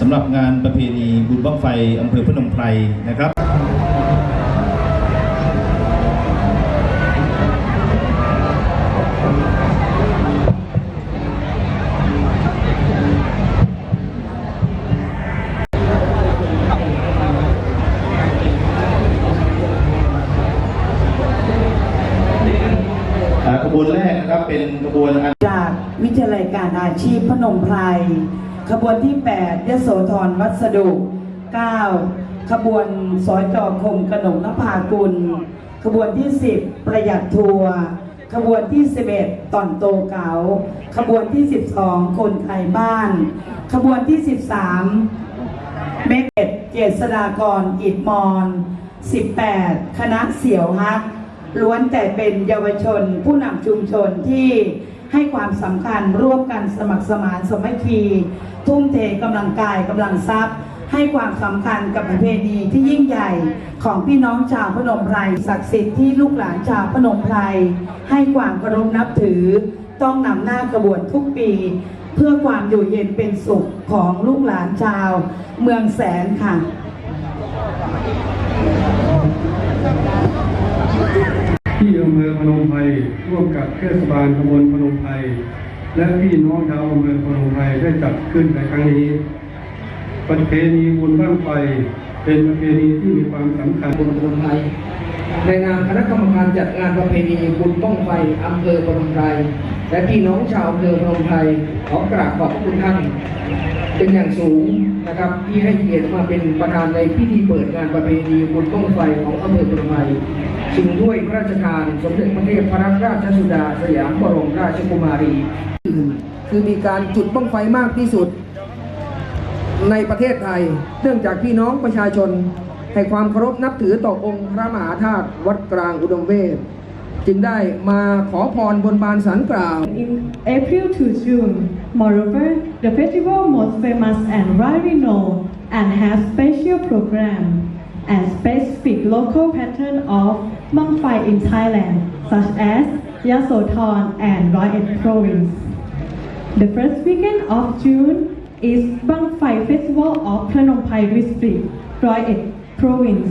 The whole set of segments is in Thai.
สำหรับงานประเพณีบุญบั้งไฟอำเภอพนมไพรนะครับ ที่ 8ยโสธรวัสดุ 9 ขบวนสอยจอคมกนกนภากุล ขบวนที่ 10 ประหยัดทัวร์ขบวนที่ 11 ต่อนโตเกาขบวนที่ 12 คนไทยบ้าน ขบวนที่ 13 เมกเอ็ดเกษฎากรอิดมอน 18 คณะเสี่ยวฮัก ล้วนแต่เป็นเยาวชนผู้นำชุมชนที่ ให้ความสำคัญร่วมกันสมัครสมานสมัคคี ทุ่มเทกำลังกายกำลังทรัพย์ ให้ความสำคัญกับประเพณีที่ยิ่งใหญ่ของพี่น้องชาวพนมไพรศักดิ์สิทธิ์ที่ลูกหลานชาวพนมไพรให้ความเคารพนับถือ ต้องนำหน้าขบวนทุกปี เพื่อความอยู่เย็นเป็นสุขของลูกหลานชาว เมืองแสนค่ะ ที่อำเภอพนมไพรร่วมกับเทศบาลตำบลพนมไพรและพี่น้องชาวอำเภอพนมไพรได้จัดขึ้นในครั้งนี้ประเพณีบุญบ้างไฟเป็นประเพณีที่มีความสำคัญบุญพนมไพรในนามคณะกรรมการจัดงานประเพณีบุญบ้องไฟอำเภอพนมไพรและพี่น้องชาวอำเภอพนมไพรขอกราบขอบคุณท่านเป็นอย่างสูงนะครับที่ให้เกียรติมาเป็นประธานในพิธีเปิดงานประเพณีบุญบ้องไฟของอำเภอพนมไพร ชิงถ้วยพระราชทานสมเด็จพระเทพพระราชสุดาสยามบรมราชกุมารี คือมีการจุดบ้องไฟมากที่สุด ในประเทศไทย เนื่องจากพี่น้องประชาชนให้ความเคารพนับถือต่อองค์พระมหาธาตุวัดกลางอุดมเวทจึงได้มาขอพรบนบานสารกล่าว in April to June. Moreover, the festival most famous and widely known and has special program and specific local pattern of Mang Fai in Thailand, such as Yasothon and Roi Et province. The first weekend of June is Bang Fai Festival of Phnom Penh District, Roi Et province.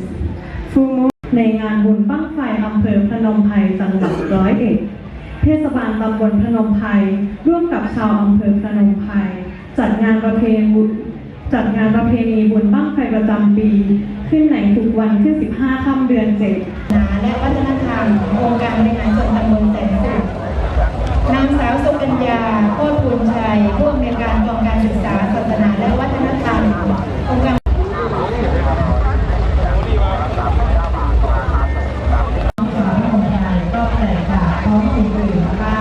Full moon ในงานบุญบั้งไฟอำเภอพนมไพรจังหวัดร้อยเอ็ด เทศบาลตำบลพนมไพรร่วมกับชาวอำเภอพนมไพรจัดงานประเพณีจัดงานประเพณีบุญบั้งไฟประจำปี ขึ้นในทุกวันที่ 15 ค่ำเดือนเจ็ด นาและวัฒนธรรมองค์การบริหารส่วนตำบลแสนสุขนางสาวสุกัญญาโคตรภูมิชัยผู้อำนวยการกองการศึกษาศาสนาและวัฒนธรรมองค์การก็แตกต่างท้องอื่นๆนะคะ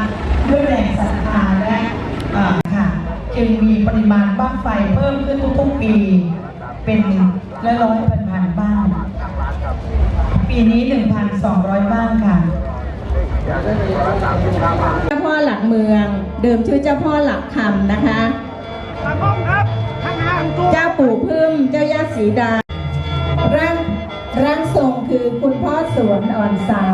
ด้วยแรงศรัทธาและอ่อค่ะจึงมีปริมาณบ้างไฟเพิ่มขึ้นทุกๆปีเป็นร้อยร้อยพันพันๆบ้าง ปีนี้ 1,200 บ้างค่ะ เจ้าพ่อหลักเมือง เดิมชื่อเจ้าพ่อหลักคำนะคะเจ้าปู่พึ่มเจ้าย่าสีดาร่างร่างทรงคือคุณพ่อสวนอ่อนสา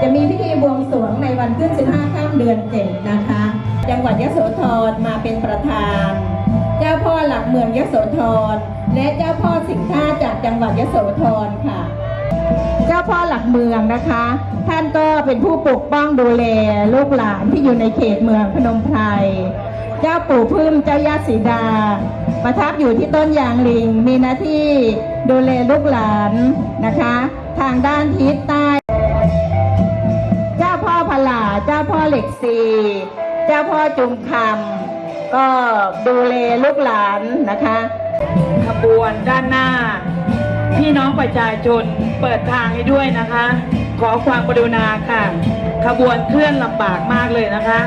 จะมีพิธีบวงสรวงในวันขึ้น 15ค่ำเดือนเจ็ดนะคะ จังหวัดยโสธรมาเป็นประธาน เจ้าพ่อหลักเมืองยโสธรและเจ้าพ่อสิงห์ท่าจากจังหวัดยโสธรค่ะ เจ้าพ่อหลักเมืองนะคะ ท่านก็เป็นผู้ปกป้องดูแลลูกหลานที่อยู่ในเขตเมืองพนมไพรเจ้าปู่พึ่มเจ้าย่าสีดา ประทับอยู่ที่ต้นยางลิง มีหน้าที่ดูแลลูกหลานนะคะ ทางด้านทิศใต้ เจ้าพ่อพลาเจ้าพ่อเหล็กซีเจ้าพ่อจุมคำก็ดูแลลูกหลานนะคะ ขบวนด้านหน้า พี่น้องประชาชน เปิดทางให้ด้วยนะคะ ขอความกรุณาค่ะ ขบวนเคลื่อนลำบากมากเลยนะคะ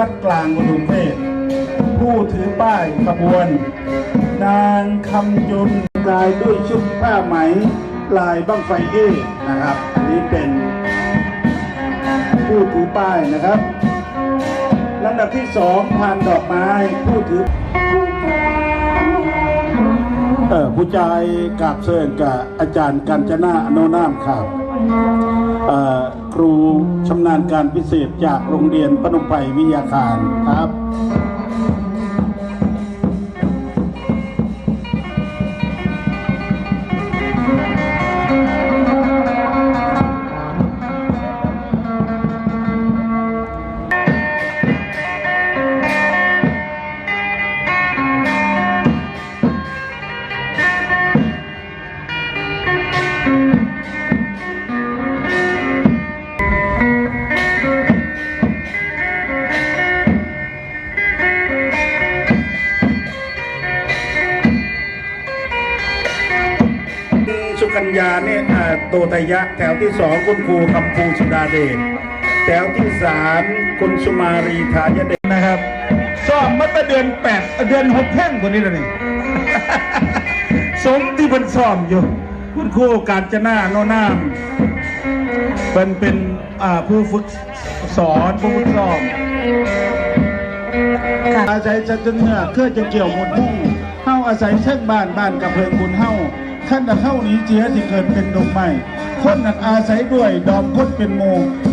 วัดกลางอุดมเวทผู้ถือป้ายขบวน นางคำยุนกายด้วยชุดผ้าไหม ลายบ้างไฟเอนะครับ อันนี้เป็น ผู้ถือป้ายนะครับลำดับที่สองพานดอกไม้ผู้ถือเออผู้ชายกับเชิญกับอาจารย์กัญจนาอโนนามครับเอ่อ ครูชำนาญการพิเศษจากโรงเรียนพนุไพวิทยาคารครับ กัญญาเนี่ยเอ่อโตตยะ แถวที่สองคุณครูคำภูสุดาเดชแถวที่สามคุณสุมารีทายเดชนะครับซ้อมมาตั้งเดือนแปดเดือนหกแท่งคนนี้แล้วนี่สมที่เป็นซ้อมอยู่ คุณครูการจนาโนนามเป็นเป็นอ่าผู้ฝึกสอนผู้ฝึกซ้อมอาศัยจะจนเนื้อเครือจะเกี่ยวหมดมุ่งเฮาอาศัยเช่นบ้านบ้านกับเพิงคุณเฮา ขั้นตะเข้านี้เจียที่เกิดเป็นดงไม้คนนั้นอาศัยด้วยดอมคนเป็นโม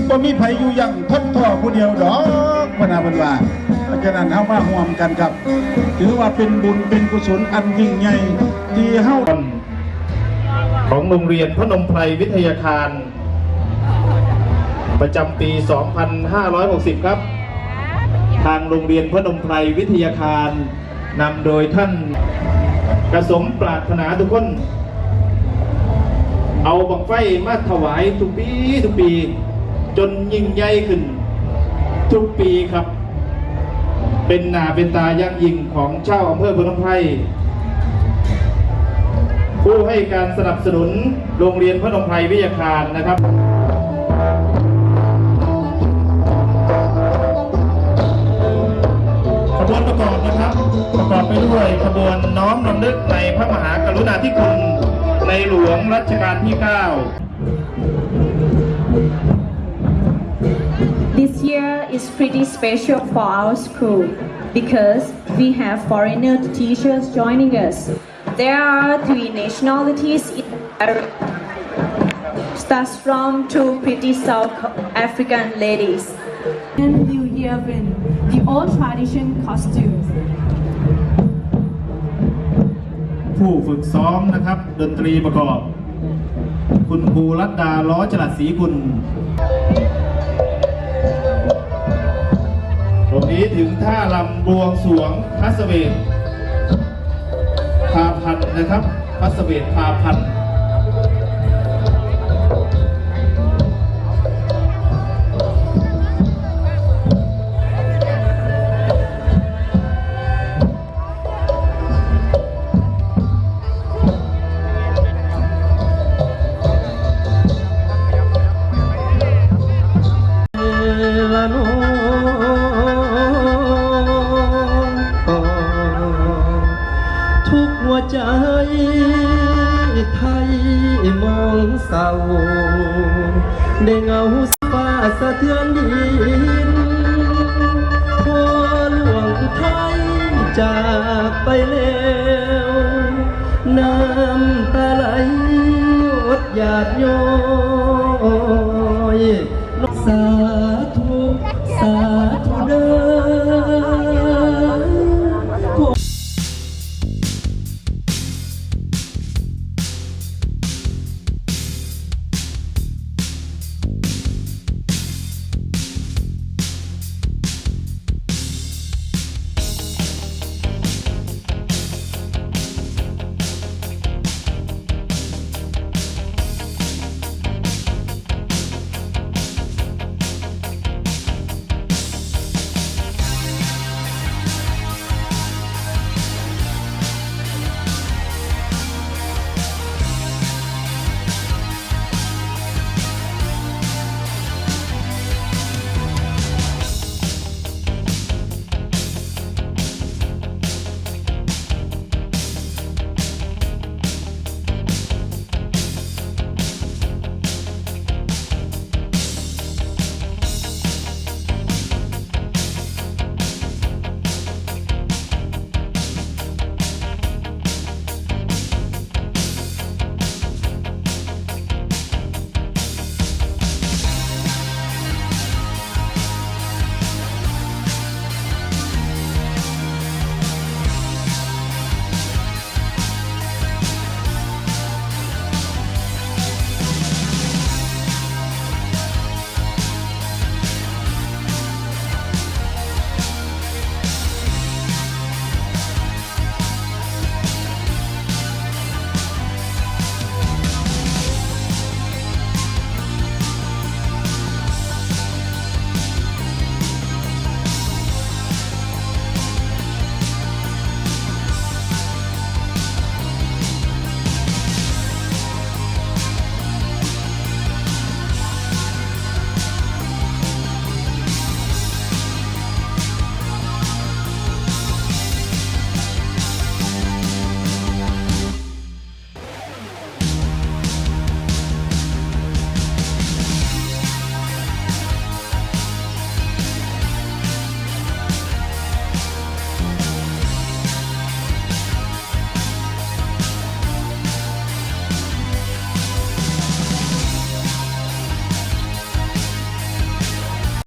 บ่มีไผอยู่ยังทนท่อผู้เดียวดอกพนาบันวาเพราะฉะนั้นเฮามาห่วมกันครับ ถือว่าเป็นบุญเป็นกุศลอันยิ่งใหญ่ที่เฮาของโรงเรียนพนมไพรวิทยาคาร ประจำปี 2560 ครับ ทางโรงเรียนพนมไพรวิทยาคารนำโดยท่านกระสมปรารถนาทุกคน เอาบังไฟมาถวายทุกปีทุกปี จนยิ่งใหญ่ขึ้น ทุกปีครับ เป็นหนาเป็นตายั่งยิ่งของเจ้าอำเภอพนมไพรผู้ให้การสนับสนุนโรงเรียนพนมไพรวิทยาคารนะครับขบวนประกอบนะครับ ประกอบไปด้วยขบวนน้อมรำลึกในพระมหากรุณาธิคุณ ในหลวงรัชกาลที่ 9 This year is pretty special for our school because we have foreigner teachers joining us. There are three nationalities in starts from two pretty South African ladies. And New Year in the old tradition costumes. ผู้ฝึกซ้อมนะครับ ดนตรีประกอบ คุณครูรัตดาล้อจรัสศรีกุลตรงนี้ถึงท่าลำบวงสวงพัสเวทพาพันนะครับพัสเวทพาพันธ์ ไทยมองเศร้าได้เงาฟ้าสะเทือนดินพอหลวงไทยจากไปแล้วน้ำตาไหลหยดหยาดย้อยสา